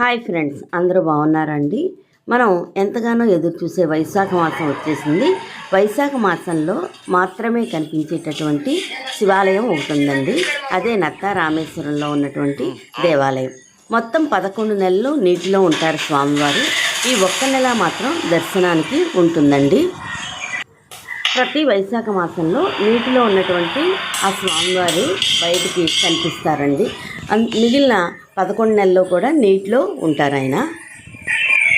Hi friends అందరూ బాగున్నారండి? మనం ఎంతగానో ఎదురు చూసే వైశాఖ మాసం వచ్చేసింది. వైశాఖ మాసంలో మాత్రమే కనిపించేటటువంటి శివాలయం ఒకటి ఉందండి అదే నత్త రామేశ్వరంలో ఉన్నటువంటి దేవాలయం. మొత్తం పదకొండు నెలలు నీటిలో ఉంటారు స్వామివారు. ఈ ఒక్క నెల మాత్రం దర్శనానికి ఉంటుందండి. ప్రతి వైశాఖ మాసంలో నీటిలో ఉన్నటువంటి ఆ స్వామివారు బయటికి కనిపిస్తారండి. మిగిలిన పదకొండు నెలల్లో కూడా నీటిలో ఉంటారు ఆయన.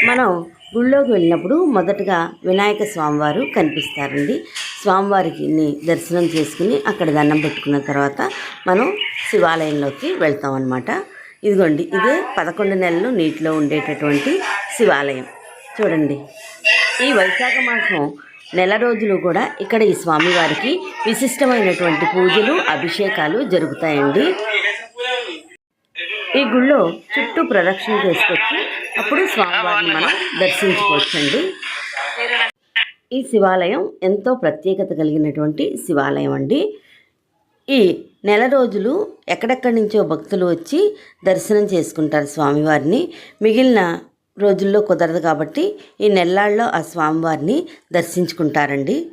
మనం గుళ్ళోకి వెళ్ళినప్పుడు మొదటగా వినాయక స్వామివారు కనిపిస్తారండి. స్వామివారికి దర్శనం చేసుకుని అక్కడ దండం పెట్టుకున్న తర్వాత మనం శివాలయంలోకి వెళ్తాం అన్నమాట. ఇదిగోండి ఇదే పదకొండు నెలలు నీటిలో ఉండేటటువంటి శివాలయం. చూడండి ఈ వైశాఖ మాసం నెల రోజులు కూడా ఇక్కడ ఈ స్వామివారికి విశిష్టమైనటువంటి పూజలు అభిషేకాలు జరుగుతాయండి. ఈ గుళ్ళో చుట్టూ ప్రదక్షిణ చేసుకొచ్చి అప్పుడు స్వామివారిని మనం దర్శించుకోవచ్చండి. ఈ శివాలయం ఎంతో ప్రత్యేకత కలిగినటువంటి శివాలయం అండి. ఈ నెల రోజులు ఎక్కడెక్కడి నుంచో భక్తులు వచ్చి దర్శనం చేసుకుంటారు స్వామివారిని. మిగిలిన రోజుల్లో కుదరదు కాబట్టి ఈ నెల్లాళ్ళలో ఆ స్వామివారిని దర్శించుకుంటారండి.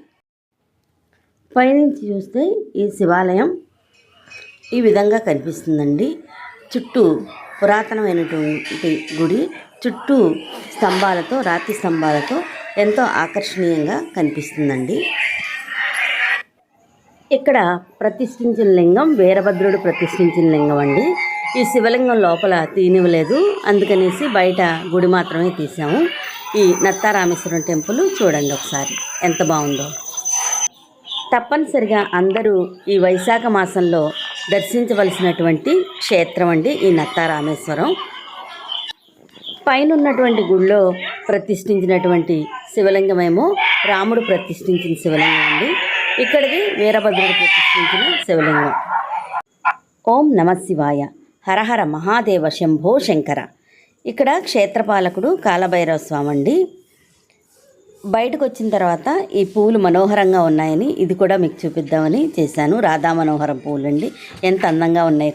పైనుంచి చూస్తే ఈ శివాలయం ఈ విధంగా కనిపిస్తుందండి. చుట్టూ పురాతనమైనటువంటి గుడి చుట్టూ స్తంభాలతో రాతి స్తంభాలతో ఎంతో ఆకర్షణీయంగా కనిపిస్తుందండి. ఇక్కడ ప్రతిష్ఠించిన లింగం వీరభద్రుడు ప్రతిష్ఠించిన లింగం అండి. ఈ శివలింగం లోపల తీనివ్వలేదు అందుకనేసి బయట గుడి మాత్రమే తీసాము ఈ నత్తారామేశ్వరం టెంపుల్ చూడండి ఒకసారి ఎంత బాగుందో. తప్పనిసరిగా అందరూ ఈ వైశాఖ మాసంలో దర్శించవలసినటువంటి క్షేత్రం అండి ఈ నత్తారామేశ్వరం. పైన ఉన్నటువంటి గుళ్ళో ప్రతిష్ఠించినటువంటి శివలింగమేమో రాముడు ప్రతిష్ఠించిన శివలింగం అండి. ఇక్కడిది వీరభద్రుడు ప్రతిష్ఠించిన శివలింగం. ఓం నమ శివాయ. హరహర మహాదేవ శంభో శంకర. ఇక్కడ క్షేత్రపాలకుడు కాలభైరవ స్వామి అండి బయటకు వచ్చిన తర్వాత ఈ పువ్వులు మనోహరంగా ఉన్నాయని ఇది కూడా మీకు చూపిద్దామని చేశాను. రాధా మనోహరం పువ్వులు అండి ఎంత అందంగా ఉన్నాయి